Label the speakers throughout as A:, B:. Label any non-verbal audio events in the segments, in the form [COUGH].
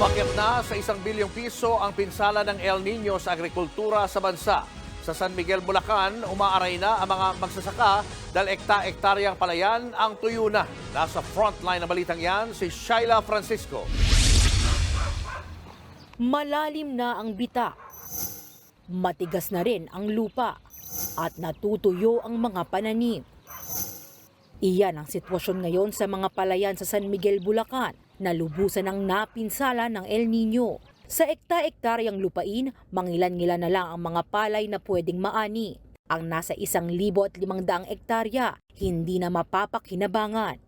A: Umakyat na sa isang bilyong piso ang pinsala ng El Nino sa agrikultura sa bansa. Sa San Miguel, Bulacan, umaaray na ang mga magsasaka dahil ekta-ektaryang palayan ang tuyo na. Nasa frontline ng balitang yan si Shaila Francisco.
B: Malalim na ang bita. Matigas na rin ang lupa at natutuyo ang mga pananim. Iyan ang sitwasyon ngayon sa mga palayan sa San Miguel, Bulacan na lubusan ng napinsala ng El Nino. Sa ekta-ektaryang lupain, mangilan-ngilan na lang ang mga palay na pwedeng maani. Ang nasa isang libo at limang daang ektarya, hindi na mapapakinabangan.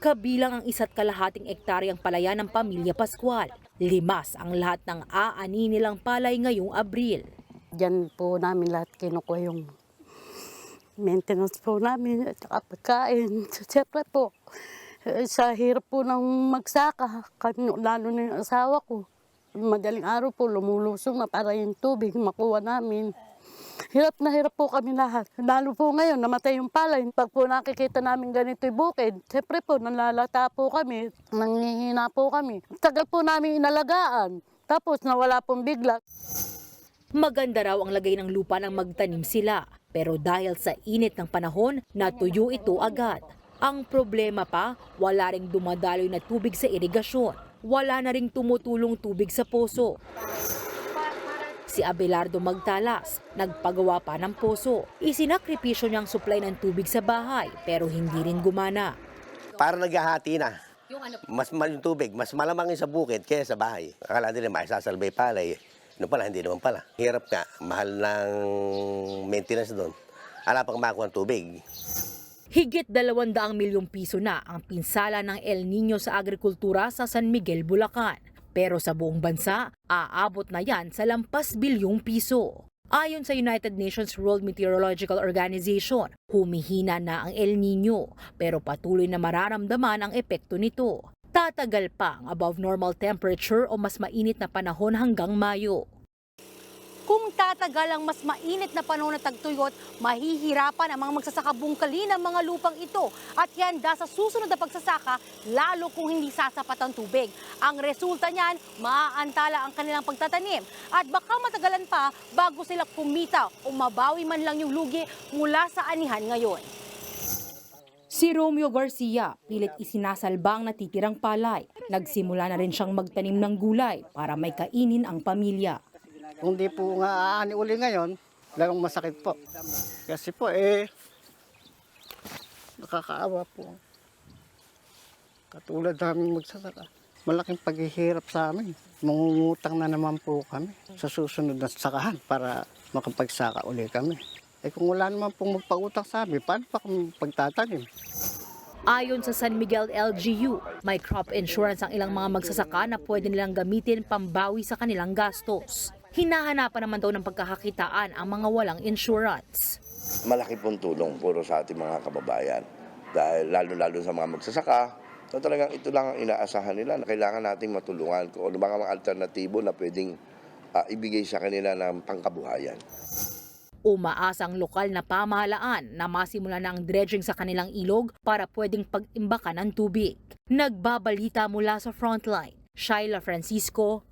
B: Kabilang ang isa't kalahating ektaryang palayan ng pamilya Pascual. Limas ang lahat ng aani nilang palay ngayong Abril.
C: Diyan po namin lahat kinukuha yung maintenance po namin at pagkain. [LAUGHS] Siyempre po, sa hirap po ng magsaka, lalo na yung asawa ko. Madaling araw po, lumulusong na para yung tubig makuha namin. Hirap na hirap po kami lahat. Lalo po ngayon, namatay yung palay. Pag po nakikita namin ganito yung bukid, siyempre po, nalalata po kami, nanghihina po kami. Tagal po namin inalagaan. Tapos nawala pong bigla.
B: Maganda raw ang lagay ng lupa nang magtanim sila. Pero dahil sa init ng panahon, natuyo ito agad. Ang problema pa, wala ring dumadaloy na tubig sa irigasyon. Wala na ring tumutulong tubig sa poso. Si Abelardo Magtalas, nagpagawa pa ng poso. Isinakripisyo niyang supply ng tubig sa bahay pero hindi rin gumana.
D: Para naghahati na. Mas mal yung tubig, mas malamang yung sa bukid kaya sa bahay. Akala nila may sasalbay palay. Ano pala, hindi naman pala. Hirap nga, mahal ng maintenance doon. Ala pang makuha ng tubig.
B: Higit 200 milyong piso na ang pinsala ng El Nino sa agrikultura sa San Miguel, Bulacan. Pero sa buong bansa, aabot na yan sa lampas bilyong piso. Ayon sa United Nations World Meteorological Organization, humihina na ang El Nino pero patuloy na mararamdaman ang epekto nito. Tatagal pa ang above normal temperature o mas mainit na panahon hanggang Mayo.
E: Kung tatagal ang mas mainit na panahon na tagtuyot, mahihirapan ang mga magsasaka bungkali ng mga lupang ito at handa sa susunod na pagsasaka lalo kung hindi sasapat ang tubig. Ang resulta niyan, maaantala ang kanilang pagtatanim at baka matagalan pa bago sila kumita o mabawi man lang yung lugi mula sa anihan ngayon.
B: Si Romeo Garcia, pilit isinasalba ang natitirang palay. Nagsimula na rin siyang magtanim ng gulay para may kainin ang pamilya.
F: Kung di po nga aani uli ngayon, lalong masakit po. Kasi po eh, nakakaawa po. Katulad namin magsasaka. Malaking paghihirap sa amin. Mangungutang na naman po kami sa susunod na sakahan para makapagsaka uli kami. Eh kung wala naman pong magpautang sa amin, paano pa kami pagtatanim?
B: Ayon sa San Miguel LGU, may crop insurance ang ilang mga magsasaka na pwede nilang gamitin pambawi sa kanilang gastos. Hinahanapan naman daw ng pagkakakitaan ang mga walang insurance.
G: malaki pong tulong puro sa ating mga kababayan. Dahil lalo-lalo sa mga magsasaka, na talagang ito lang ang inaasahan nila na kailangan nating matulungan kung ano mga mga alternatibo na pwedeng ah, ibigay sa kanila ng pangkabuhayan.
B: Umaasa ang lokal na pamahalaan na masimula na ang dredging sa kanilang ilog para pwedeng pag-imbakan ng tubig. Nagbabalita mula sa frontline, Shaila Francisco,